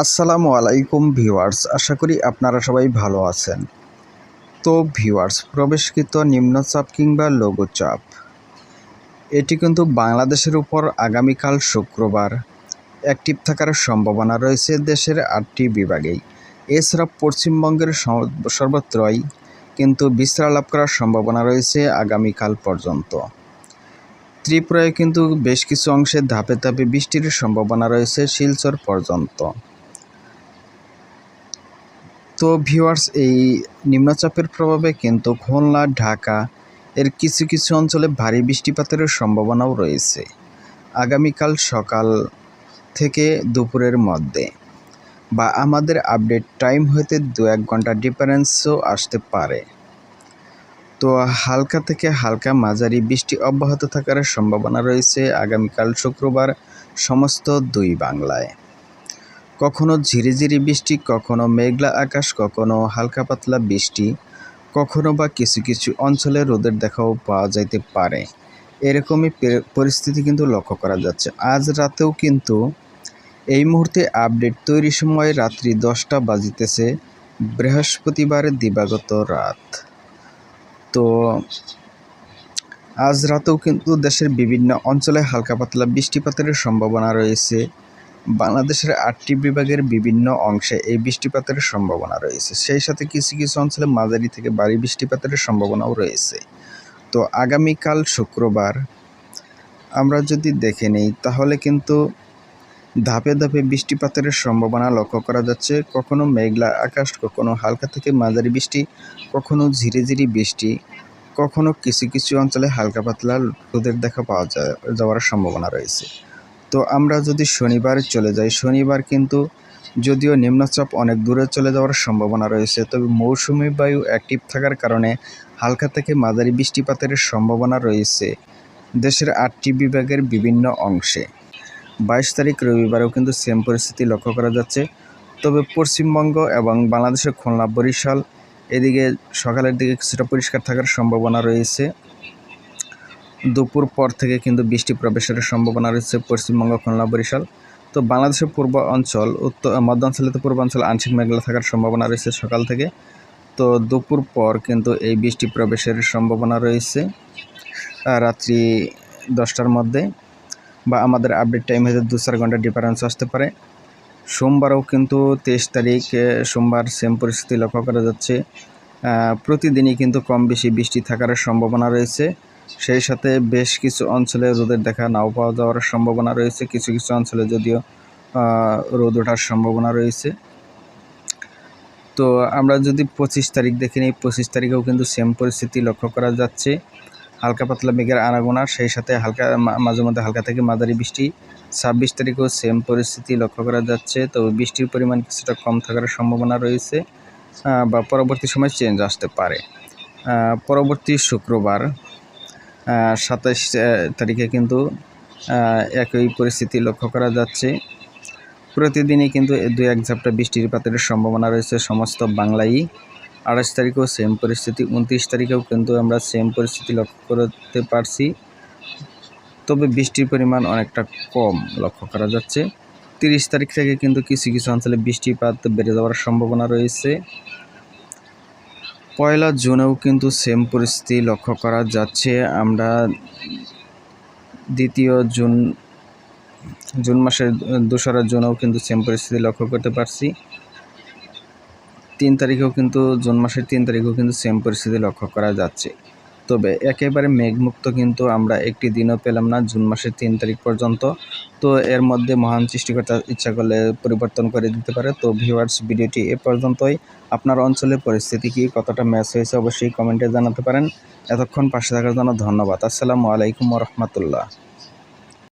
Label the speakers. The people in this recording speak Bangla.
Speaker 1: আসসালামু আলাইকুম ভিউয়ার্স, আশা করি আপনারা সবাই ভালো আছেন। তো ভিউয়ার্স, প্রবেশকৃত নিম্নচাপ কিংবা লঘুচাপ, এটি কিন্তু বাংলাদেশের উপর আগামীকাল শুক্রবার অ্যাক্টিভ থাকার সম্ভাবনা রয়েছে দেশের আটটি বিভাগেই। এছাড়া পশ্চিমবঙ্গের সর্বত্রই কিন্তু বিস্তার লাভ করার সম্ভাবনা রয়েছে আগামীকাল পর্যন্ত। ত্রিপুরায় কিন্তু বেশ কিছু অংশে ধাপে ধাপে বৃষ্টির সম্ভাবনা রয়েছে শিলচর পর্যন্ত। তো ভিউয়ার্স এই নিম্নচাপের প্রভাবে কিন্তু খুলনা, ঢাকা এর কিছু কিছু অঞ্চলে ভারী বৃষ্টিপাতের সম্ভাবনাও রয়েছে। আগামীকাল সকাল থেকে দুপুরের মধ্যে বা আমাদের আপডেট টাইম হইতে দু এক ঘণ্টা ডিফারেন্সও আসতে পারে। তো হালকা থেকে হালকা মাঝারি বৃষ্টি অব্যাহত থাকার সম্ভাবনা রয়েছে আগামীকাল শুক্রবার সমস্ত দুই বাংলায়। কখনো ঝিরিঝিরি বৃষ্টি, কখনো মেঘলা আকাশ, কখনো হালকা পাতলা বৃষ্টি, কখনো বা কিছু কিছু অঞ্চলে রোদের দেখাও পাওয়া যাইতে পারে। এরকমই পরিস্থিতি কিন্তু লক্ষ্য করা যাচ্ছে। আজ রাতেও কিন্তু এই মুহূর্তে আপডেট তৈরির সময় রাত্রি দশটা বাজিতেছে বৃহস্পতিবার দিবাগত রাত। তো আজ রাতেও কিন্তু দেশের বিভিন্ন অঞ্চলে হালকা পাতলা বৃষ্টিপাতের সম্ভাবনা রয়েছে। বাংলাদেশের আটটি বিভাগের বিভিন্ন অংশে এই বৃষ্টিপাতের সম্ভাবনা রয়েছে। সেই সাথে কিছু কিছু অঞ্চলে মাঝারি থেকে ভারী বৃষ্টিপাতের সম্ভাবনাও রয়েছে। তো আগামীকাল শুক্রবার আমরা যদি দেখে নেই, তাহলে কিন্তু ধাপে ধাপে বৃষ্টিপাতের সম্ভাবনা লক্ষ্য করা যাচ্ছে। কখনো মেঘলা আকাশ, কখনো হালকা থেকে মাঝারি বৃষ্টি, কখনো ঝিরিঝিরি বৃষ্টি, কখনো কিছু কিছু অঞ্চলে হালকা পাতলা রোদের দেখা পাওয়া যাওয়ার সম্ভাবনা রয়েছে। তো আমরা যদি শনিবার চলে যাই, শনিবার কিন্তু যদিও নিম্নচাপ অনেক দূরে চলে যাওয়ার সম্ভাবনা রয়েছে, তবে মৌসুমি বায়ু অ্যাক্টিভ থাকার কারণে হালকা থেকে মাঝারি বৃষ্টিপাতের সম্ভাবনা রয়েছে দেশের আটটি বিভাগের বিভিন্ন অংশে। বাইশ তারিখ রবিবারেও কিন্তু সেম পরিস্থিতি লক্ষ্য করা যাচ্ছে, তবে পশ্চিমবঙ্গ এবং বাংলাদেশের খুলনা, বরিশাল এদিকে সকালের দিকে কিছুটা পরিষ্কার থাকার সম্ভাবনা রয়েছে। দুপুর পর থেকে কিন্তু বৃষ্টি প্রবেশের সম্ভাবনা রয়েছে পশ্চিমবঙ্গ, খুলনা, বরিশাল। তো বাংলাদেশের পূর্ব অঞ্চল, উত্তর মধ্যাঞ্চলে তো পূর্বাঞ্চল আংশিক মেঘলা থাকার সম্ভাবনা রয়েছে সকাল থেকে। তো দুপুর পর কিন্তু এই বৃষ্টি প্রবেশের সম্ভাবনা রয়েছে রাত্রি দশটার মধ্যে। বা আমাদের আপডেট টাইম হয়তো দু চার ঘণ্টা ডিফারেন্স আসতে পারে। সোমবারও কিন্তু তেইশ তারিখ সোমবার সেম পরিস্থিতি লক্ষ্য করা যাচ্ছে। প্রতিদিনই কিন্তু কম বেশি বৃষ্টি থাকার সম্ভাবনা রয়েছে। সেই সাথে বেশ কিছু অঞ্চলে রোদের দেখা নাও পাওয়া যাওয়ার সম্ভাবনা রয়েছে, কিছু কিছু অঞ্চলে যদিও রোদ ওঠার সম্ভাবনা রয়েছে। তো আমরা যদি পঁচিশ তারিখ দেখে নিই, পঁচিশ তারিখেও কিন্তু সেম পরিস্থিতি লক্ষ্য করা যাচ্ছে। হালকা পাতলা মেঘের আনাগোনা, সেই সাথে হালকা মাঝে মধ্যে হালকা থেকে মাঝারি বৃষ্টি। ছাব্বিশ তারিখেও সেম পরিস্থিতি লক্ষ্য করা যাচ্ছে। তবে বৃষ্টির পরিমাণ কিছুটা কম থাকার সম্ভাবনা রয়েছে বা পরবর্তী সময় চেঞ্জ আসতে পারে। পরবর্তী শুক্রবার সাতাশ তারিখে কিন্তু একই পরিস্থিতি লক্ষ্য করা যাচ্ছে। প্রতিদিনই কিন্তু দুই এক ঝাপটা বৃষ্টিপাতের সম্ভাবনা রয়েছে সমস্ত বাংলায়। আঠাশ তারিখেও সেম পরিস্থিতি, উনত্রিশ তারিখেও কিন্তু আমরা সেম পরিস্থিতি লক্ষ্য করতে পারছি। তবে বৃষ্টির পরিমাণ অনেকটা কম লক্ষ্য করা যাচ্ছে। তিরিশ তারিখ থেকে কিন্তু কিছু কিছু অঞ্চলে বৃষ্টিপাত বেড়ে যাওয়ার সম্ভাবনা রয়েছে। পয়লা জুনেও কিন্তু সেম পরিস্থিতি লক্ষ্য করা যাচ্ছে। আমরা দ্বিতীয় জুন জুন মাসের দোসরা জুনেও কিন্তু সেম পরিস্থিতি লক্ষ্য করতে পারছি। তিন তারিখেও কিন্তু, জুন মাসের তিন তারিখেও কিন্তু সেম পরিস্থিতি লক্ষ্য করা যাচ্ছে। তবে একেবারে মেঘমুক্ত কিন্তু আমরা একটি দিনও পেলাম না, জুন মাসের তিন তারিখ পর্যন্ত। তো এর মধ্যে মহান সৃষ্টিকর্তা ইচ্ছা করলে পরিবর্তন করে দিতে পারে। তো ভিউয়ার্স ভিডিওটি এ পর্যন্তই। আপনার অঞ্চলের পরিস্থিতি কি, কতটা ম্যাচ হয়েছে অবশ্যই কমেন্টে জানাতে পারেন। এতক্ষণ পাশে থাকার জন্য ধন্যবাদ। আসসালামু আলাইকুম রহমতুল্লাহ।